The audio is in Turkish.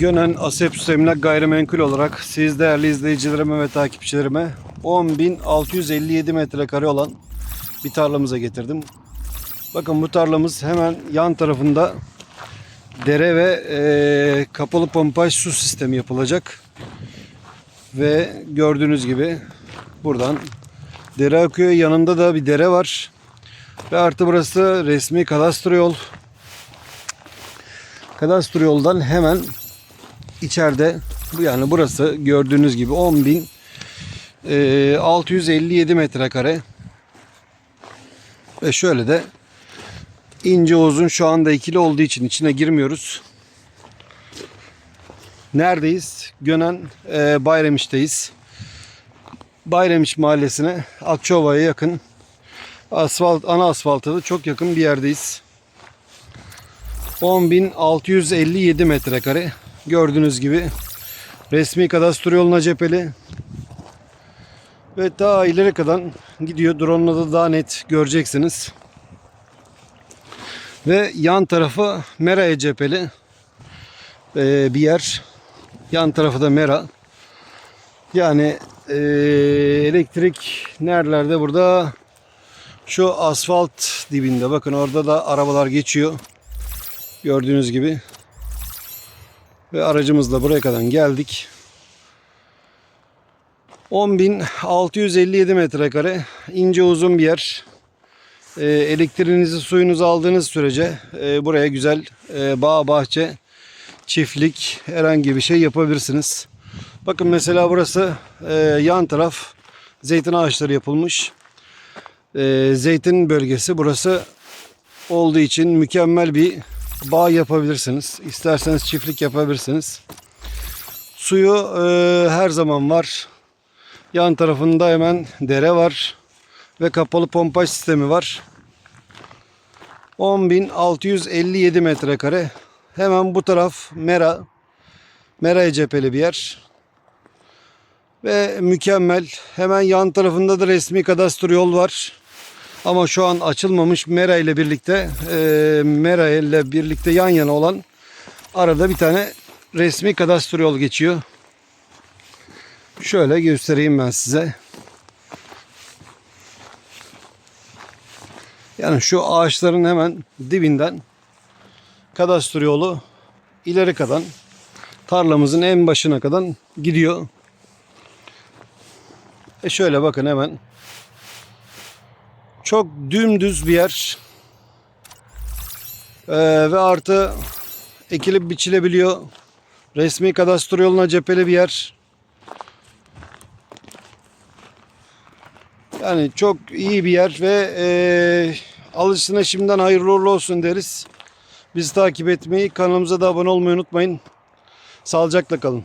Gönen Asepsus Emlak Gayrimenkul olarak siz değerli izleyicilerime ve takipçilerime 10.657 metrekare olan bir tarlamıza getirdim. Bakın bu tarlamız hemen yan tarafında dere ve eee, kapalı pompaj su sistemi yapılacak. Ve gördüğünüz gibi buradan dere akıyor. Yanında da bir dere var. Ve artı burası resmi kadastro yol. Kadastro yoldan hemen içeride yani burası gördüğünüz gibi 10.000 eee, 657 metrekare ve şöyle de ince uzun şu anda ikili olduğu için içine girmiyoruz. Neredeyiz? Gönen eee Bayramiş'teyiz. Bayramiç mahallesine Akçova'ya yakın asfalt ana asfalta da çok yakın bir yerdeyiz. 10.657 metrekare. Gördüğünüz gibi resmi kadastro yoluna cepheli. Ve daha ileri kadar gidiyor. Drone'la da daha net göreceksiniz. Ve yan tarafı Mera'ya cepheli ee, bir yer. Yan tarafı da Mera. Yani ee, elektrik nerelerde burada? Şu asfalt dibinde. Bakın orada da arabalar geçiyor. Gördüğünüz gibi. Ve aracımızla buraya kadar geldik. 10.657 metrekare ince uzun bir yer. Ee, elektriğinizi suyunuzu aldığınız sürece e, buraya güzel e, bağ bahçe çiftlik herhangi bir şey yapabilirsiniz. Bakın mesela burası e, yan taraf zeytin ağaçları yapılmış. E, zeytin bölgesi burası olduğu için mükemmel bir bağ yapabilirsiniz. İsterseniz çiftlik yapabilirsiniz. Suyu e, her zaman var. Yan tarafında hemen dere var. Ve kapalı pompaj sistemi var. 10.657 metrekare. Hemen bu taraf Mera. Mera'ya cepheli bir yer. Ve mükemmel. Hemen yan tarafında da resmi kadastro yol var. Ama şu an açılmamış Mera ile birlikte e, Mera ile birlikte yan yana olan arada bir tane resmi kadastro yol geçiyor. Şöyle göstereyim ben size. Yani şu ağaçların hemen dibinden kadastro yolu ileri kadar tarlamızın en başına kadar gidiyor. E şöyle bakın hemen çok dümdüz bir yer. Ee, ve artı ekilip biçilebiliyor. Resmi kadastro yoluna cepheli bir yer. Yani çok iyi bir yer ve e, alışına şimdiden hayırlı uğurlu olsun deriz. Bizi takip etmeyi, kanalımıza da abone olmayı unutmayın. Sağlıcakla kalın.